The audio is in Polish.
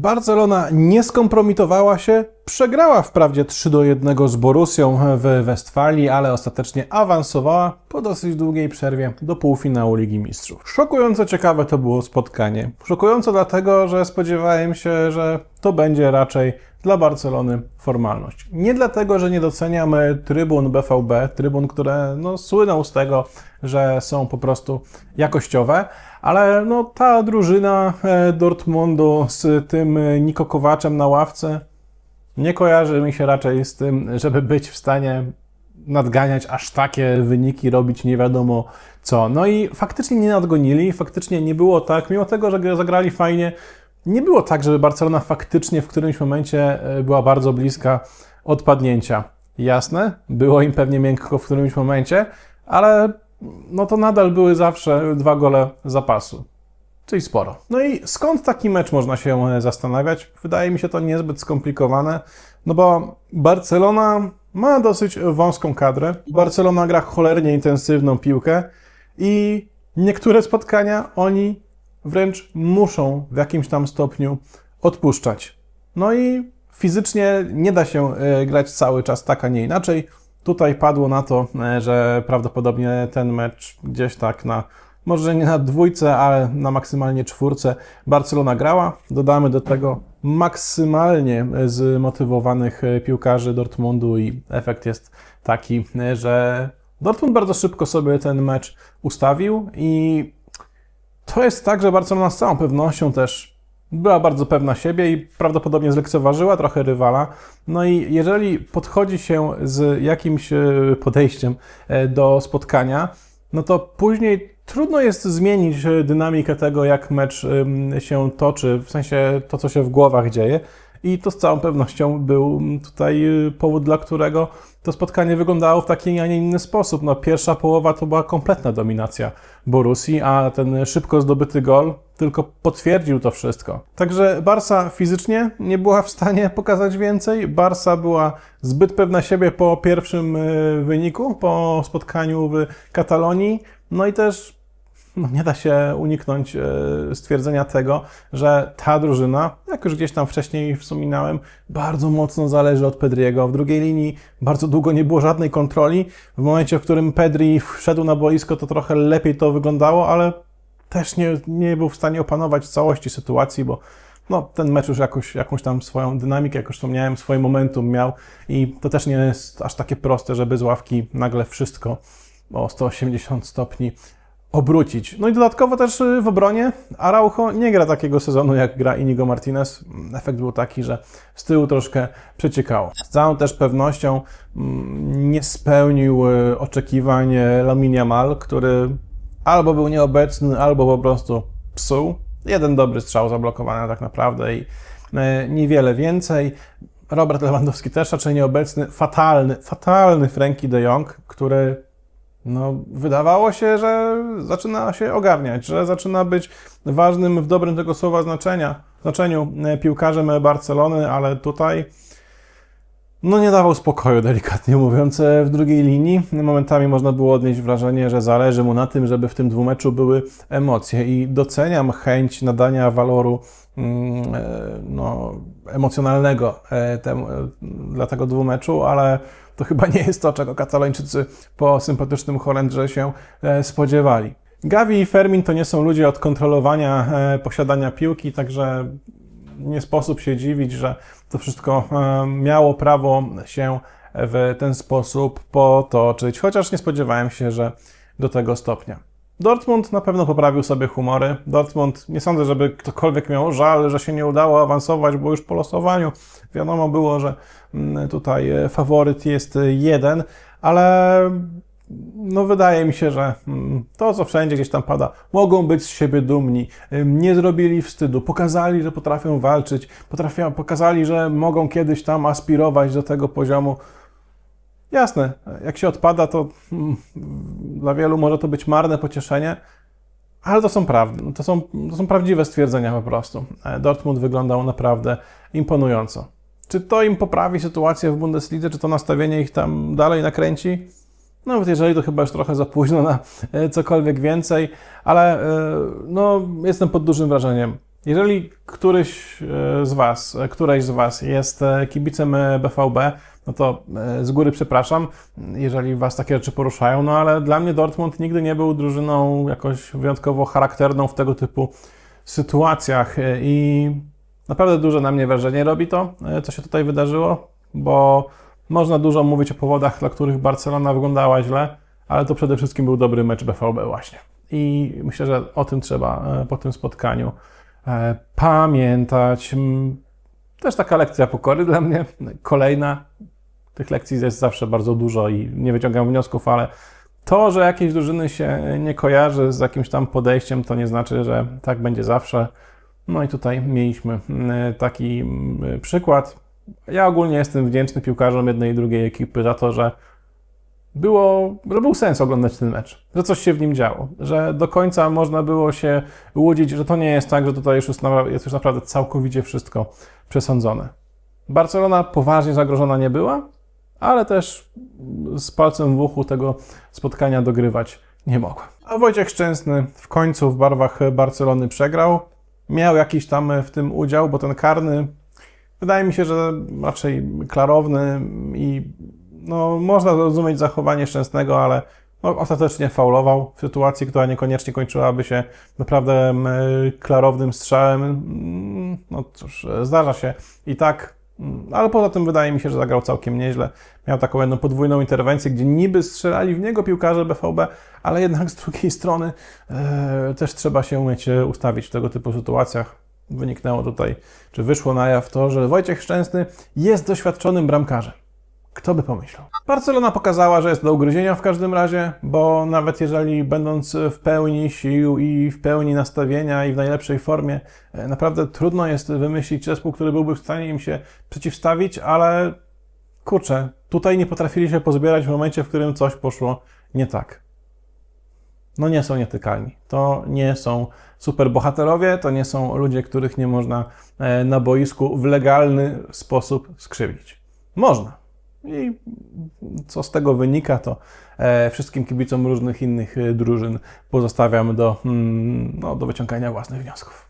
Barcelona nie skompromitowała się, przegrała wprawdzie 3 do 1 z Borussią w Westfalii, ale ostatecznie awansowała po dosyć długiej przerwie do półfinału Ligi Mistrzów. Szokująco ciekawe to było spotkanie. Szokująco dlatego, że spodziewałem się, że to będzie raczej dla Barcelony formalność. Nie dlatego, że nie doceniam trybun BVB, trybun, które no, słyną z tego, że są po prostu jakościowe, ale no, ta drużyna e, Dortmundu z tym e, Niko Kowaczem na ławce nie kojarzy mi się raczej z tym, żeby być w stanie nadganiać aż takie wyniki, robić nie wiadomo co. No i faktycznie nie nadgonili, faktycznie nie było tak, mimo tego, że zagrali fajnie, nie było tak, żeby Barcelona faktycznie w którymś momencie e, była bardzo bliska odpadnięcia. Jasne, było im pewnie miękko w którymś momencie, ale no to nadal były zawsze dwa gole zapasu. Czyli sporo. No i skąd taki mecz można się e, zastanawiać? Wydaje mi się to niezbyt skomplikowane, no bo Barcelona ma dosyć wąską kadrę. Barcelona gra cholernie intensywną piłkę i niektóre spotkania oni wręcz muszą w jakimś tam stopniu odpuszczać. No i fizycznie nie da się e, grać cały czas tak, a nie inaczej. Tutaj padło na to, e, że prawdopodobnie ten mecz gdzieś tak na, może nie na dwójce, ale na maksymalnie czwórce Barcelona grała. Dodamy do tego maksymalnie zmotywowanych e, piłkarzy Dortmundu i efekt jest taki, że Dortmund bardzo szybko sobie ten mecz ustawił i to jest tak, że Barcelona z całą pewnością też była bardzo pewna siebie i prawdopodobnie zlekceważyła trochę rywala. No i jeżeli podchodzi się z jakimś e, podejściem e, do spotkania, no to później trudno jest zmienić e, dynamikę tego, jak mecz się toczy, w sensie to, co się w głowach dzieje. I to z całą pewnością był tutaj powód, dla którego to spotkanie wyglądało w taki, a nie inny sposób. No, pierwsza połowa to była kompletna dominacja Borusi, a ten szybko zdobyty gol tylko potwierdził to wszystko. Także Barsa fizycznie nie była w stanie pokazać więcej. Barsa była zbyt pewna siebie po pierwszym e, wyniku, po spotkaniu w Katalonii. No i też no nie da się uniknąć e, stwierdzenia tego, że ta drużyna, jak już gdzieś tam wcześniej wspominałem, bardzo mocno zależy od Pedriego. W drugiej linii bardzo długo nie było żadnej kontroli. W momencie, w którym Pedri wszedł na boisko, to trochę lepiej to wyglądało, ale też nie, nie był w stanie opanować całości sytuacji, bo no, ten mecz już jakoś, jakąś tam swoją dynamikę, jak już wspomniałem, swoje momentum miał i to też nie jest aż takie proste, żeby z ławki nagle wszystko o 180 stopni obrócić. No i dodatkowo też y, w obronie Araujo nie gra takiego sezonu, jak gra Inigo Martinez. Efekt był taki, że z tyłu troszkę przeciekało. Z całą też pewnością mm, nie spełnił y, oczekiwań y, Laminia Mal, który albo był nieobecny, albo po prostu psuł. Jeden dobry strzał zablokowany tak naprawdę i niewiele więcej. Robert Lewandowski też raczej nieobecny. Fatalny, fatalny Frankie de Jong, który no, wydawało się, że zaczyna się ogarniać, że zaczyna być ważnym w dobrym tego słowa znaczenia, znaczeniu e, piłkarzem Barcelony, ale tutaj no nie dawał spokoju, delikatnie mówiąc, e, w drugiej linii. Momentami można było odnieść wrażenie, że zależy mu na tym, żeby w tym dwumeczu były emocje i doceniam chęć nadania waloru mm, e, no, emocjonalnego temu, dla tego dwumeczu, ale to chyba nie jest to, czego Katalończycy po sympatycznym Holendrze się e, spodziewali. Gavi i Fermin to nie są ludzie od kontrolowania e, posiadania piłki, także nie sposób się dziwić, że to wszystko e, miało prawo się w ten sposób potoczyć, chociaż nie spodziewałem się, że do tego stopnia. Dortmund na pewno poprawił sobie humory. Dortmund, nie sądzę, żeby ktokolwiek miał żal, że się nie udało awansować, bo już po losowaniu wiadomo było, że mm, tutaj e, faworyt jest jeden, ale no wydaje mi się, że mm, to, co wszędzie gdzieś tam pada, mogą być z siebie dumni, nie zrobili wstydu, pokazali, że potrafią walczyć, potrafią, pokazali, że mogą kiedyś tam aspirować do tego poziomu, Jasne, jak się odpada, to mm, dla wielu może to być marne pocieszenie, ale to są prawdy, to są, to są prawdziwe stwierdzenia po prostu. E, Dortmund wyglądał naprawdę imponująco. Czy to im poprawi sytuację w Bundeslidze, czy to nastawienie ich tam dalej nakręci? Nawet jeżeli to chyba już trochę za późno na e, cokolwiek więcej, ale e, no, jestem pod dużym wrażeniem Jeżeli któryś z Was, któreś z Was jest kibicem BVB, no to e, z góry przepraszam, jeżeli Was takie rzeczy poruszają, no ale dla mnie Dortmund nigdy nie był drużyną jakoś wyjątkowo charakterną w tego typu sytuacjach e, i naprawdę duże na mnie wrażenie robi to, e, co się tutaj wydarzyło, bo można dużo mówić o powodach, dla których Barcelona wyglądała źle, ale to przede wszystkim był dobry mecz BVB właśnie. I myślę, że o tym trzeba po tym spotkaniu pamiętać. Też taka lekcja pokory dla mnie, kolejna. Tych lekcji jest zawsze bardzo dużo i nie wyciągam wniosków, ale to, że jakieś drużyny się nie kojarzy z jakimś tam podejściem, to nie znaczy, że tak będzie zawsze. No i tutaj mieliśmy mm, taki mm, przykład. Ja ogólnie jestem wdzięczny piłkarzom jednej i drugiej ekipy za to, że było, że był sens oglądać ten mecz, że coś się w nim działo, że do końca można było się łudzić, że to nie jest tak, że tutaj już jest, już naprawdę całkowicie wszystko przesądzone. Barcelona poważnie zagrożona nie była, ale też z palcem w uchu tego spotkania dogrywać nie mogła. A Wojciech Szczęsny w końcu w barwach Barcelony przegrał. Miał jakiś tam w tym udział, bo ten karny wydaje mi się, że raczej klarowny i no, można zrozumieć zachowanie Szczęsnego, ale no, ostatecznie faulował w sytuacji, która niekoniecznie kończyłaby się naprawdę klarownym strzałem. Mm, No cóż, zdarza się i tak, ale poza tym wydaje mi się, że zagrał całkiem nieźle. Miał taką jedną podwójną interwencję, gdzie niby strzelali w niego piłkarze BVB, ale jednak z drugiej strony e, też trzeba się umieć e, ustawić w tego typu sytuacjach. Wyniknęło tutaj, czy wyszło na jaw to, że Wojciech Szczęsny jest doświadczonym bramkarzem. Kto by pomyślał? Barcelona pokazała, że jest do ugryzienia w każdym razie, bo nawet jeżeli będąc w pełni sił i w pełni nastawienia i w najlepszej formie, e, naprawdę trudno jest wymyślić zespół, który byłby w stanie im się przeciwstawić, ale kurczę, tutaj nie potrafili się pozbierać w momencie, w którym coś poszło nie tak. No nie są nietykalni. To nie są superbohaterowie, to nie są ludzie, których nie można e, na boisku w legalny sposób skrzywdzić. Można. I co z tego wynika, to e, wszystkim kibicom różnych innych e, drużyn pozostawiam do, mm, no, do wyciągania własnych wniosków.